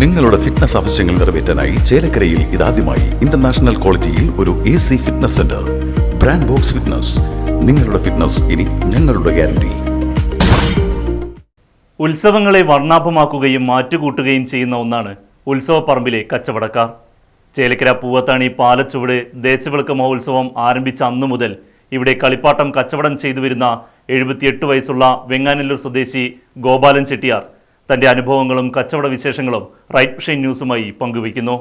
നിങ്ങളുടെ ഫിറ്റ്നസ് ആവശ്യങ്ങൾ നിറവേറ്റാനായി ചേലക്കരയിൽ ഇതാദ്യമായി ഇന്റർനാഷണൽ ക്വാളിറ്റിയിൽ ഒരു A C fitness centre brand Box Fitness നിങ്ങളുടെ ഫിറ്റ്നസ് ഇനി ഞങ്ങളുടെ ഗ്യാരണ്ടി ഉത്സവങ്ങളെ വർണാഭമാക്കുകയും മാറ്റുകൂട്ടുകയും ചെയ്യുന്ന ഒന്നാണ് ഉത്സവപ്പറമ്പിലെ കച്ചവടക്കാർ. ചേലക്കര പൂവത്താണി പാലച്ചുവട് ദേശവിളക്ക് മഹോത്സവം ആരംഭിച്ച അന്നു മുതൽ ഇവിടെ കളിപ്പാട്ടം കച്ചവടം ചെയ്തു വരുന്ന എഴുപത്തിയെട്ട് വയസ്സുള്ള വെങ്ങാനല്ലൂർ സ്വദേശി ഗോപാലൻ ചെട്ടിയാർ തന്റെ അനുഭവങ്ങളും കച്ചവട വിശേഷങ്ങളും റൈറ്റ് ഷെയിൻ ന്യൂസുമായി പങ്കുവയ്ക്കുന്നു.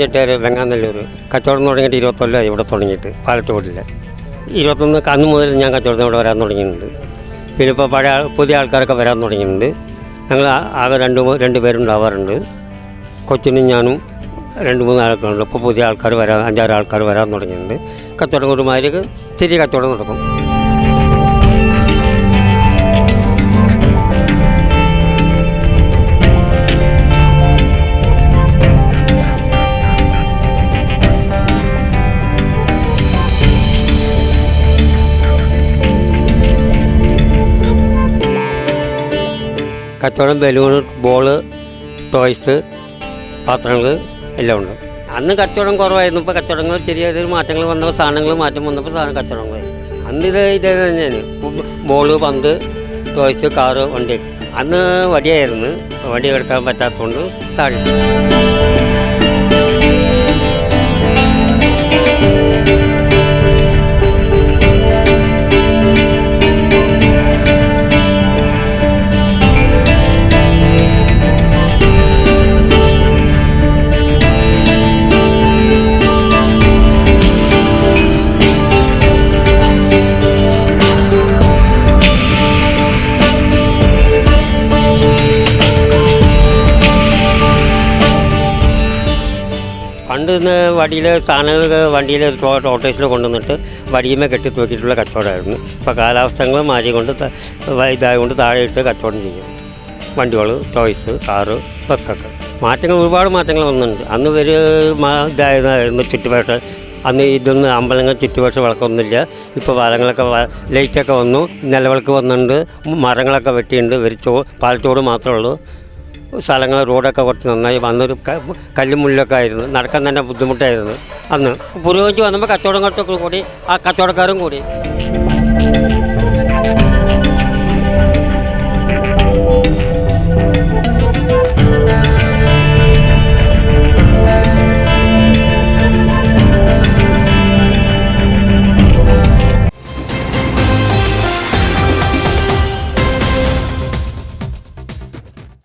ചെട്ടിയാർ വെങ്ങാനല്ലൂർ. കച്ചവടം തുടങ്ങിയിട്ട് ഇരുപത്തൊല്ലമായി ഇവിടെ തുടങ്ങിയിട്ട് പാലത്തോടില്ല ഇരുപത്തൊന്ന് അന്ന് മുതൽ ഞാൻ കച്ചവടത്തിന് ഇവിടെ വരാൻ തുടങ്ങിയിട്ടുണ്ട്. പിന്നെ ഇപ്പോൾ പഴയ പുതിയ ആൾക്കാരൊക്കെ വരാൻ തുടങ്ങിയിട്ടുണ്ട്. ഞങ്ങൾ ആകെ രണ്ട് രണ്ട് പേരുണ്ടാവാറുണ്ട് കൊച്ചിനും ഞാനും രണ്ട് മൂന്ന് ആൾക്കാരുണ്ട്. ഇപ്പോൾ പുതിയ ആൾക്കാർ വരാൻ അഞ്ചാറ് ആൾക്കാർ വരാൻ തുടങ്ങിയിട്ടുണ്ട്. കച്ചവടം ഒരുമാതിരി സ്ഥിതി കച്ചവടം നടക്കും. കച്ചവടം ബലൂൺ ബോൾ ടോയ്സ് പാത്രങ്ങൾ എല്ലാം ഉണ്ട്. അന്ന് കച്ചവടം കുറവായിരുന്നു. ഇപ്പോൾ കച്ചവടങ്ങൾ ചെറിയ ചെറിയ മാറ്റങ്ങൾ വന്നപ്പോൾ സാധനങ്ങൾ മാറ്റം വന്നപ്പോൾ സാധനം കച്ചവടങ്ങൾ അന്ന് ഇത് ഇത് തന്നെയാണ്. ബോൾ പന്ത് ടോയ്സ് കാറ് വണ്ടി അന്ന് വടിയായിരുന്നു. വടി എടുക്കാൻ പറ്റാത്തതുകൊണ്ട് താഴെ. പണ്ട് ഇന്ന് വടിയിൽ സാധനങ്ങൾ വണ്ടിയിൽ ഓട്ടോസിൽ കൊണ്ടുവന്നിട്ട് വടിയുമേ കെട്ടി തൂക്കിയിട്ടുള്ള കച്ചവടമായിരുന്നു. ഇപ്പോൾ കാലാവസ്ഥകൾ മാറ്റിക്കൊണ്ട് ഇതായതുകൊണ്ട് താഴെ ഇട്ട് കച്ചവടം ചെയ്യും. വണ്ടികൾ ടോയ്സ് കാറ് ബസ്സൊക്കെ. മാറ്റങ്ങൾ ഒരുപാട് മാറ്റങ്ങൾ വന്നിട്ടുണ്ട്. അന്ന് ഒരു ഇതായിരുന്നു ചുറ്റുപാട്. അന്ന് ഇതൊന്നും അമ്പലങ്ങൾ ചുറ്റുപാട് വിളക്കൊന്നുമില്ല. ഇപ്പോൾ പാലങ്ങളൊക്കെ വ- ലൈറ്റൊക്കെ വന്നു നിലവിളക്ക് വന്നിട്ടുണ്ട് മരങ്ങളൊക്കെ വെട്ടിയിട്ടുണ്ട്. ഒരു ചോ മാത്രമേ ഉള്ളൂ. സ്ഥലങ്ങൾ റോഡൊക്കെ കുറച്ച് നന്നായി വന്നൊരു കല്ലുമുള്ളിലൊക്കെ ആയിരുന്നു. നടക്കാൻ തന്നെ ബുദ്ധിമുട്ടായിരുന്നു. അന്ന് പുരോഗമിച്ച് വന്നപ്പോൾ കച്ചവടം കൂടി ആ കച്ചവടക്കാരും കൂടി.